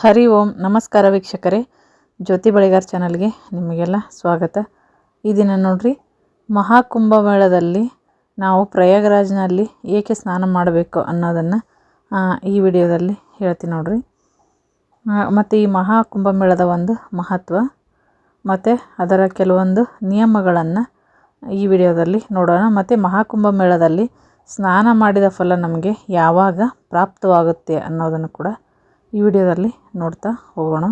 ಹರಿ ಓಂ, ನಮಸ್ಕಾರ ವೀಕ್ಷಕರೇ. ಜ್ಯೋತಿ ಬಳಿಗಾರ್ ಚಾನಲ್ಗೆ ನಿಮಗೆಲ್ಲ ಸ್ವಾಗತ. ಈ ದಿನ ನೋಡ್ರಿ, ಮಹಾಕುಂಭಮೇಳದಲ್ಲಿ ನಾವು ಪ್ರಯಾಗರಾಜ್ನಲ್ಲಿ ಏಕೆ ಸ್ನಾನ ಮಾಡಬೇಕು ಅನ್ನೋದನ್ನು ಈ ವಿಡಿಯೋದಲ್ಲಿ ಹೇಳ್ತೀನಿ ನೋಡ್ರಿ. ಮತ್ತು ಈ ಮಹಾಕುಂಭಮೇಳದ ಒಂದು ಮಹತ್ವ, ಮತ್ತು ಅದರ ಕೆಲವೊಂದು ನಿಯಮಗಳನ್ನು ಈ ವಿಡಿಯೋದಲ್ಲಿ ನೋಡೋಣ. ಮತ್ತು ಮಹಾಕುಂಭಮೇಳದಲ್ಲಿ ಸ್ನಾನ ಮಾಡಿದ ಫಲ ನಮಗೆ ಯಾವಾಗ ಪ್ರಾಪ್ತವಾಗುತ್ತೆ ಅನ್ನೋದನ್ನು ಕೂಡ ಈ ವಿಡಿಯೋದಲ್ಲಿ ನೋಡ್ತಾ ಹೋಗೋಣ.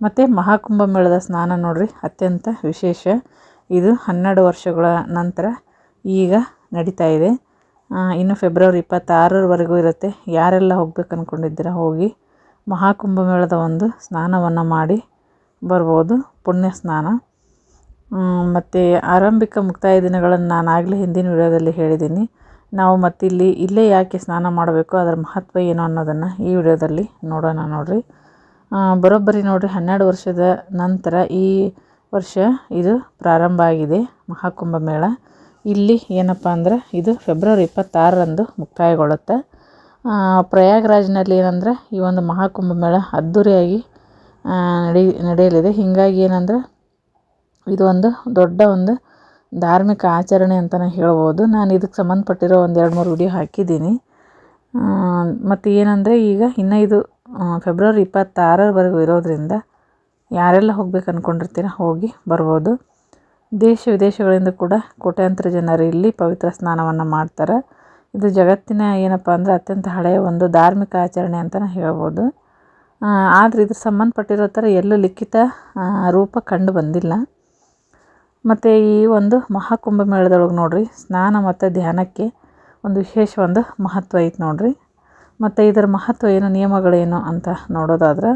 ಮತ್ತು ಮಹಾಕುಂಭಮೇಳದ ಸ್ನಾನ ನೋಡ್ರಿ, ಅತ್ಯಂತ ವಿಶೇಷ. ಇದು ಹನ್ನೆರಡು ವರ್ಷಗಳ ನಂತರ ಈಗ ನಡೀತಾ ಇದೆ. ಇನ್ನು ಫೆಬ್ರವರಿ ಇಪ್ಪತ್ತಾರರವರೆಗೂ ಇರುತ್ತೆ. ಯಾರೆಲ್ಲ ಹೋಗ್ಬೇಕು ಅಂದ್ಕೊಂಡಿದ್ದೀರ ಹೋಗಿ ಮಹಾಕುಂಭಮೇಳದ ಒಂದು ಸ್ನಾನವನ್ನು ಮಾಡಿ ಬರ್ಬೋದು, ಪುಣ್ಯ ಸ್ನಾನ. ಮತ್ತು ಆರಂಭಿಕ ಮುಕ್ತಾಯ ದಿನಗಳನ್ನು ನಾನು ಆಗಲೇ ಹಿಂದಿನ ವಿಡಿಯೋದಲ್ಲಿ ಹೇಳಿದ್ದೀನಿ. ನಾವು ಮತ್ತಿಲ್ಲಿ ಇಲ್ಲೇ ಯಾಕೆ ಸ್ನಾನ ಮಾಡಬೇಕು, ಅದರ ಮಹತ್ವ ಏನು ಅನ್ನೋದನ್ನು ಈ ವಿಡಿಯೋದಲ್ಲಿ ನೋಡೋಣ ನೋಡಿರಿ. ಬರೋಬ್ಬರಿ ನೋಡಿರಿ, ಹನ್ನೆರಡು ವರ್ಷದ ನಂತರ ಈ ವರ್ಷ ಇದು ಪ್ರಾರಂಭ ಆಗಿದೆ, ಮಹಾಕುಂಭ ಮೇಳ. ಇಲ್ಲಿ ಏನಪ್ಪ ಅಂದ್ರೆ, ಇದು ಫೆಬ್ರವರಿ ಇಪ್ಪತ್ತಾರರಂದು ಮುಕ್ತಾಯಗೊಳ್ಳುತ್ತೆ. ಪ್ರಯಾಗ್ರಾಜ್ನಲ್ಲಿ ಏನಂದ್ರೆ, ಈ ಒಂದು ಮಹಾಕುಂಭ ಮೇಳ ಅದ್ಧೂರಿಯಾಗಿ ನಡಿ, ನಡೆಯಲಿದೆ. ಹೀಗಾಗಿ ಏನಂದ್ರೆ, ಇದು ಒಂದು ದೊಡ್ಡ ಒಂದು ಧಾರ್ಮಿಕ ಆಚರಣೆ ಅಂತಲೇ ಹೇಳ್ಬೋದು. ನಾನು ಇದಕ್ಕೆ ಸಂಬಂಧಪಟ್ಟಿರೋ ಒಂದು ಎರಡು ಮೂರು ವಿಡಿಯೋ ಹಾಕಿದ್ದೀನಿ. ಮತ್ತು ಏನಂದರೆ ಈಗ ಇನ್ನೈದು ಫೆಬ್ರವರಿ ಇಪ್ಪತ್ತಾರರವರೆಗೂ ಇರೋದರಿಂದ ಯಾರೆಲ್ಲ ಹೋಗ್ಬೇಕು ಅಂದ್ಕೊಂಡಿರ್ತೀರ ಹೋಗಿ ಬರ್ಬೋದು. ದೇಶ ವಿದೇಶಗಳಿಂದ ಕೂಡ ಕೋಟ್ಯಾಂತರ ಜನರು ಇಲ್ಲಿ ಪವಿತ್ರ ಸ್ನಾನವನ್ನು ಮಾಡ್ತಾರೆ. ಇದು ಜಗತ್ತಿನ ಏನಪ್ಪ ಅಂದರೆ ಅತ್ಯಂತ ಹಳೆಯ ಒಂದು ಧಾರ್ಮಿಕ ಆಚರಣೆ ಅಂತಲೇ ಹೇಳ್ಬೋದು. ಆದರೆ ಇದ್ರ ಸಂಬಂಧಪಟ್ಟಿರೋ ಥರ ಎಲ್ಲೂ ಲಿಖಿತ ರೂಪ ಕಂಡು ಬಂದಿಲ್ಲ. ಮತ್ತು ಈ ಒಂದು ಮಹಾಕುಂಭ ಮೇಳದೊಳಗೆ ನೋಡ್ರಿ, ಸ್ನಾನ ಮತ್ತು ಧ್ಯಾನಕ್ಕೆ ಒಂದು ವಿಶೇಷ ಒಂದು ಮಹತ್ವ ಐತೆ ನೋಡಿರಿ. ಮತ್ತು ಇದರ ಮಹತ್ವ ಏನು ನಿಯಮಗಳೇನು ಅಂತ ನೋಡೋದಾದ್ರೆ,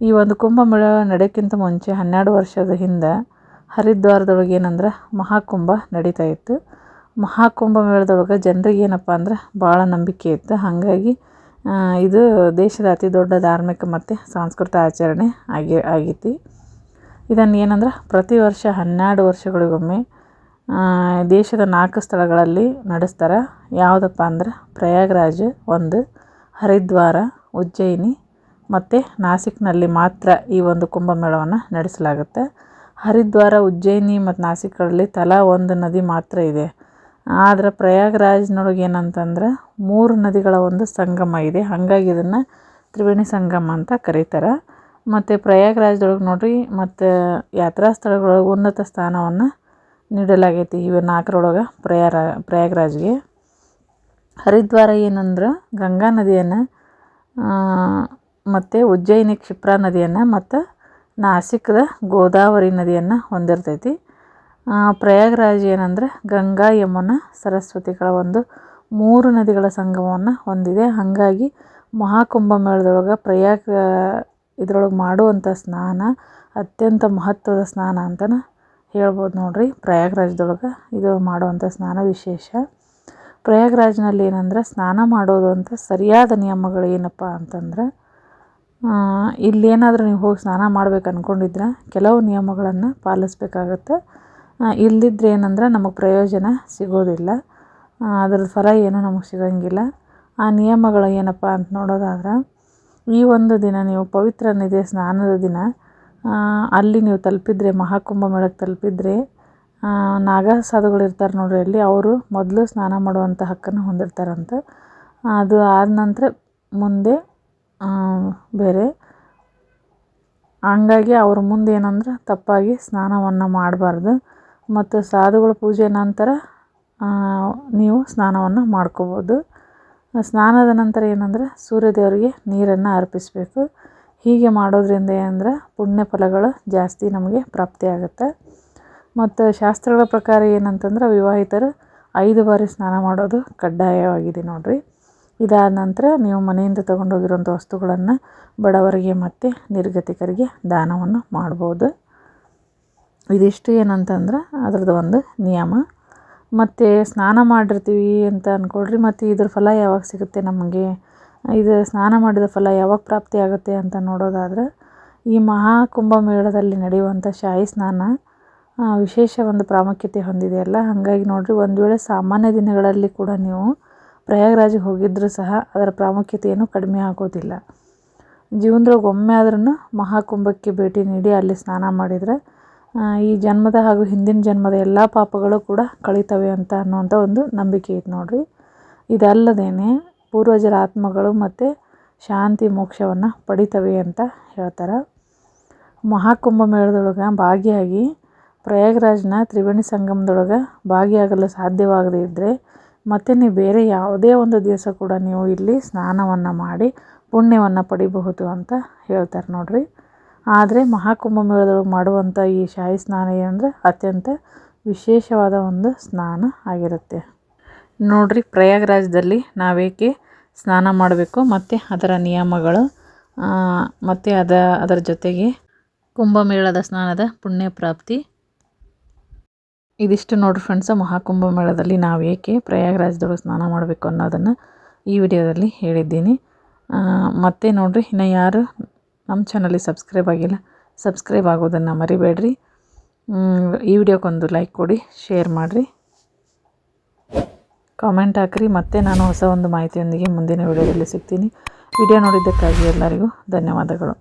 ಈ ಒಂದು ಕುಂಭಮೇಳ ನಡೆಯೋಕ್ಕಿಂತ ಮುಂಚೆ ಹನ್ನೆರಡು ವರ್ಷದ ಹಿಂದೆ ಹರಿದ್ವಾರದೊಳಗೆ ಏನಂದ್ರೆ ಮಹಾಕುಂಭ ನಡೀತಾ ಇತ್ತು. ಮಹಾಕುಂಭ ಮೇಳದೊಳಗೆ ಜನರಿಗೆ ಏನಪ್ಪ ಅಂದ್ರೆ ಭಾಳ ನಂಬಿಕೆ ಇತ್ತು. ಹಾಗಾಗಿ ಇದು ದೇಶದ ಅತಿ ದೊಡ್ಡ ಧಾರ್ಮಿಕ ಮತ್ತು ಸಾಂಸ್ಕೃತಿಕ ಆಚರಣೆ ಆಗಿ, ಆಗೈತಿ. ಇದನ್ನು ಏನಂದ್ರೆ ಪ್ರತಿ ವರ್ಷ ಹನ್ನೆರಡು ವರ್ಷಗಳಿಗೊಮ್ಮೆ ದೇಶದ ನಾಲ್ಕು ಸ್ಥಳಗಳಲ್ಲಿ ನಡೆಸ್ತಾರೆ. ಯಾವುದಪ್ಪ ಅಂದ್ರೆ ಪ್ರಯಾಗ್ರಾಜ್ ಒಂದು, ಹರಿದ್ವಾರ, ಉಜ್ಜಯಿನಿ ಮತ್ತು ನಾಸಿಕ್ನಲ್ಲಿ ಮಾತ್ರ ಈ ಒಂದು ಕುಂಭಮೇಳವನ್ನು ನಡೆಸಲಾಗುತ್ತೆ. ಹರಿದ್ವಾರ, ಉಜ್ಜಯಿನಿ ಮತ್ತು ನಾಸಿಕ್ಗಳಲ್ಲಿ ತಲಾ ಒಂದು ನದಿ ಮಾತ್ರ ಇದೆ. ಆದರೆ ಪ್ರಯಾಗ್ರಾಜ್ನೊಳಗೆ ಏನಂತಂದ್ರೆ ಮೂರು ನದಿಗಳ ಒಂದು ಸಂಗಮ ಇದೆ. ಹಾಗಾಗಿ ಇದನ್ನು ತ್ರಿವೇಣಿ ಸಂಗಮ ಅಂತ ಕರೀತಾರೆ. ಮತ್ತು ಪ್ರಯಾಗ್ರಾಜ್ದೊಳಗೆ ನೋಡಿರಿ, ಮತ್ತು ಯಾತ್ರಾ ಸ್ಥಳಗಳೊಳಗೆ ಉನ್ನತ ಸ್ಥಾನವನ್ನು ನೀಡಲಾಗೈತಿ. ಇವ ನಾಲ್ಕರೊಳಗೆ ಪ್ರಯಾರ, ಪ್ರಯಾಗ್ರಾಜ್ಗೆ. ಹರಿದ್ವಾರ ಏನಂದ್ರೆ ಗಂಗಾ ನದಿಯನ್ನು ಮತ್ತು ಉಜ್ಜಯಿನಿ ಕ್ಷಿಪ್ರಾ ನದಿಯನ್ನು ಮತ್ತು ನಾಸಿಕದ ಗೋದಾವರಿ ನದಿಯನ್ನು ಹೊಂದಿರ್ತೈತಿ. ಪ್ರಯಾಗ್ರಾಜ್ ಏನಂದ್ರೆ ಗಂಗಾ ಯಮುನಾ ಸರಸ್ವತಿಗಳ ಒಂದು ಮೂರು ನದಿಗಳ ಸಂಗಮವನ್ನು ಹೊಂದಿದೆ. ಹಾಗಾಗಿ ಮಹಾಕುಂಭ ಮೇಳದೊಳಗೆ ಪ್ರಯಾಗ ಇದ್ರೊಳಗೆ ಮಾಡುವಂಥ ಸ್ನಾನ ಅತ್ಯಂತ ಮಹತ್ವದ ಸ್ನಾನ ಅಂತಲೇ ಹೇಳ್ಬೋದು ನೋಡಿರಿ. ಪ್ರಯಾಗ್ರಾಜ್ದೊಳಗೆ ಇದು ಮಾಡುವಂಥ ಸ್ನಾನ ವಿಶೇಷ. ಪ್ರಯಾಗ್ರಾಜ್ನಲ್ಲಿ ಏನಂದ್ರೆ ಸ್ನಾನ ಮಾಡೋದು ಅಂತ ಸರಿಯಾದ ನಿಯಮಗಳು ಏನಪ್ಪ ಅಂತಂದ್ರೆ ಇಲ್ಲೇನಾದರೂ ನೀವು ಹೋಗಿ ಸ್ನಾನ ಮಾಡ್ಬೇಕು ಅಂದ್ಕೊಂಡಿದ್ರೆ ಕೆಲವು ನಿಯಮಗಳನ್ನು ಪಾಲಿಸ್ಬೇಕಾಗತ್ತೆ. ಇಲ್ಲದಿದ್ದರೆ ಏನಂದ್ರೆ ನಮಗೆ ಪ್ರಯೋಜನ ಸಿಗೋದಿಲ್ಲ. ಅದ್ರ ಫಲ ಏನೂ ನಮಗೆ ಸಿಗೋಂಗಿಲ್ಲ. ಆ ನಿಯಮಗಳು ಏನಪ್ಪ ಅಂತ ನೋಡೋದಾದ್ರೆ ಈ ಒಂದು ದಿನ ನೀವು ಪವಿತ್ರ ನದಿಯ ಸ್ನಾನದ ದಿನ ಅಲ್ಲಿ ನೀವು ತಲುಪಿದ್ರೆ, ಮಹಾಕುಂಭ ಮೇಳಕ್ಕೆ ತಲುಪಿದ್ರೆ ನಾಗಾ ಸಾಧುಗಳು ಇರ್ತಾರೆ ನೋಡ್ರಿ, ಅಲ್ಲಿ ಅವರು ಮೊದಲು ಸ್ನಾನ ಮಾಡುವಂಥ ಹಕ್ಕನ್ನು ಹೊಂದಿರ್ತಾರಂತೆ. ಅದು ಆದ ನಂತರ ಮುಂದೆ ಬೇರೆ, ಹಂಗಾಗಿ ಅವ್ರ ಮುಂದೆ ಏನಂದ್ರೆ ತಪ್ಪಾಗಿ ಸ್ನಾನವನ್ನು ಮಾಡಬಾರ್ದು. ಮತ್ತು ಸಾಧುಗಳ ಪೂಜೆ ನಂತರ ನೀವು ಸ್ನಾನವನ್ನು ಮಾಡ್ಕೋಬೋದು. ಸ್ನಾನದ ನಂತರ ಏನಂದ್ರೆ ಸೂರ್ಯದೇವರಿಗೆ ನೀರನ್ನು ಅರ್ಪಿಸಬೇಕು. ಹೀಗೆ ಮಾಡೋದ್ರಿಂದ ಏನಂದರೆ ಪುಣ್ಯ ಫಲಗಳು ಜಾಸ್ತಿ ನಮಗೆ ಪ್ರಾಪ್ತಿಯಾಗುತ್ತೆ ಮತ್ತು ಶಾಸ್ತ್ರಗಳ ಪ್ರಕಾರ ಏನಂತಂದ್ರೆ ವಿವಾಹಿತರು ಐದು ಬಾರಿ ಸ್ನಾನ ಮಾಡೋದು ಕಡ್ಡಾಯವಾಗಿದೆ ನೋಡಿರಿ. ಇದಾದ ನಂತರ ನೀವು ಮನೆಯಿಂದ ತಗೊಂಡೋಗಿರುವಂಥ ವಸ್ತುಗಳನ್ನು ಬಡವರಿಗೆ ಮತ್ತು ನಿರ್ಗತಿಕರಿಗೆ ದಾನವನ್ನು ಮಾಡ್ಬೋದು. ಇದಿಷ್ಟು ಏನಂತಂದ್ರೆ ಅದ್ರದ್ದು ಒಂದು ನಿಯಮ. ಮತ್ತು ಸ್ನಾನ ಮಾಡಿರ್ತೀವಿ ಅಂತ ಅಂದ್ಕೊಳ್ರಿ ಮತ್ತು ಇದ್ರ ಫಲ ಯಾವಾಗ ಸಿಗುತ್ತೆ ನಮಗೆ? ಇದು ಸ್ನಾನ ಮಾಡಿದ ಫಲ ಯಾವಾಗ ಪ್ರಾಪ್ತಿ ಆಗುತ್ತೆ ಅಂತ ನೋಡೋದಾದ್ರೆ, ಈ ಮಹಾಕುಂಭ ಮೇಳದಲ್ಲಿ ನಡೆಯುವಂಥ ಶಾಹಿ ಸ್ನಾನ ವಿಶೇಷ ಒಂದು ಪ್ರಾಮುಖ್ಯತೆ ಹೊಂದಿದೆಯಲ್ಲ ಹಾಗಾಗಿ ನೋಡಿರಿ, ಒಂದು ವೇಳೆ ಸಾಮಾನ್ಯ ದಿನಗಳಲ್ಲಿ ಕೂಡ ನೀವು ಪ್ರಯಾಗ್ರಾಜ್ ಹೋಗಿದ್ದರೂ ಸಹ ಅದರ ಪ್ರಾಮುಖ್ಯತೆಯನ್ನು ಕಡಿಮೆ ಆಗೋದಿಲ್ಲ. ಜೀವನದೊಳಗೆ ಒಮ್ಮೆ ಆದ್ರೂ ಮಹಾಕುಂಭಕ್ಕೆ ಭೇಟಿ ನೀಡಿ ಅಲ್ಲಿ ಸ್ನಾನ ಮಾಡಿದರೆ ಈ ಜನ್ಮದ ಹಾಗೂ ಹಿಂದಿನ ಜನ್ಮದ ಎಲ್ಲ ಪಾಪಗಳು ಕೂಡ ಕಳೀತವೆ ಅಂತ ಅನ್ನುವಂಥ ಒಂದು ನಂಬಿಕೆ ಐತೆ ನೋಡಿರಿ. ಇದಲ್ಲದೇನೆ ಪೂರ್ವಜರ ಆತ್ಮಗಳು ಮತ್ತು ಶಾಂತಿ ಮೋಕ್ಷವನ್ನು ಪಡಿತವೆ ಅಂತ ಹೇಳ್ತಾರೆ. ಮಹಾಕುಂಭ ಮೇಳದೊಳಗೆ ಭಾಗಿಯಾಗಿ ಪ್ರಯಾಗ್ರಾಜ್ನ ತ್ರಿವೇಣಿ ಸಂಗಮದೊಳಗೆ ಭಾಗಿಯಾಗಲು ಸಾಧ್ಯವಾಗದೇ ಇದ್ದರೆ ಮತ್ತೆ ನೀವು ಬೇರೆ ಯಾವುದೇ ಒಂದು ದಿವಸ ಕೂಡ ನೀವು ಇಲ್ಲಿ ಸ್ನಾನವನ್ನು ಮಾಡಿ ಪುಣ್ಯವನ್ನು ಪಡಿಬಹುದು ಅಂತ ಹೇಳ್ತಾರೆ ನೋಡ್ರಿ. ಆದರೆ ಮಹಾಕುಂಭ ಮೇಳದೊಳಗೆ ಮಾಡುವಂಥ ಈ ಶಾಹಿ ಸ್ನಾನ ಏನಂದರೆ ಅತ್ಯಂತ ವಿಶೇಷವಾದ ಒಂದು ಸ್ನಾನ ಆಗಿರುತ್ತೆ. ನೋಡ್ರಿ, ಪ್ರಯಾಗರಾಜದಲ್ಲಿ ನಾವೇಕೆ ಸ್ನಾನ ಮಾಡಬೇಕು, ಮತ್ತು ಅದರ ನಿಯಮಗಳು ಮತ್ತು ಅದ, ಅದರ ಜೊತೆಗೆ ಕುಂಭಮೇಳದ ಸ್ನಾನದ ಪುಣ್ಯ ಪ್ರಾಪ್ತಿ. ಇದಿಷ್ಟು ನೋಡ್ರಿ ಫ್ರೆಂಡ್ಸ್ ಮಹಾಕುಂಭ ಮೇಳದಲ್ಲಿ ನಾವು ಏಕೆ ಪ್ರಯಾಗರಾಜದೊಳಗೆ ಸ್ನಾನ ಮಾಡಬೇಕು ಅನ್ನೋದನ್ನು ಈ ವಿಡಿಯೋದಲ್ಲಿ ಹೇಳಿದ್ದೀನಿ. ಮತ್ತೆ ನೋಡ್ರಿ, ಇನ್ನು ಯಾರು ನಮ್ಮ ಚಾನಲಿಗೆ ಸಬ್ಸ್ಕ್ರೈಬ್ ಆಗಿಲ್ಲ, ಸಬ್ಸ್ಕ್ರೈಬ್ ಆಗೋದನ್ನು ಮರಿಬೇಡ್ರಿ. ಈ ವಿಡಿಯೋಕ್ಕೊಂದು ಲೈಕ್ ಕೊಡಿ ಶೇರ್ ಮಾಡಿರಿ. ಕಾಮೆಂಟ್ ಹಾಕ್ರಿ, ಮತ್ತೆ ನಾನು ಹೊಸ ಒಂದು ಮಾಹಿತಿಯೊಂದಿಗೆ ಮುಂದಿನ ವಿಡಿಯೋದಲ್ಲಿ ಸಿಗ್ತೀನಿ. ವಿಡಿಯೋ ನೋಡಿದ್ದಕ್ಕಾಗಿ ಎಲ್ಲರಿಗೂ ಧನ್ಯವಾದಗಳು.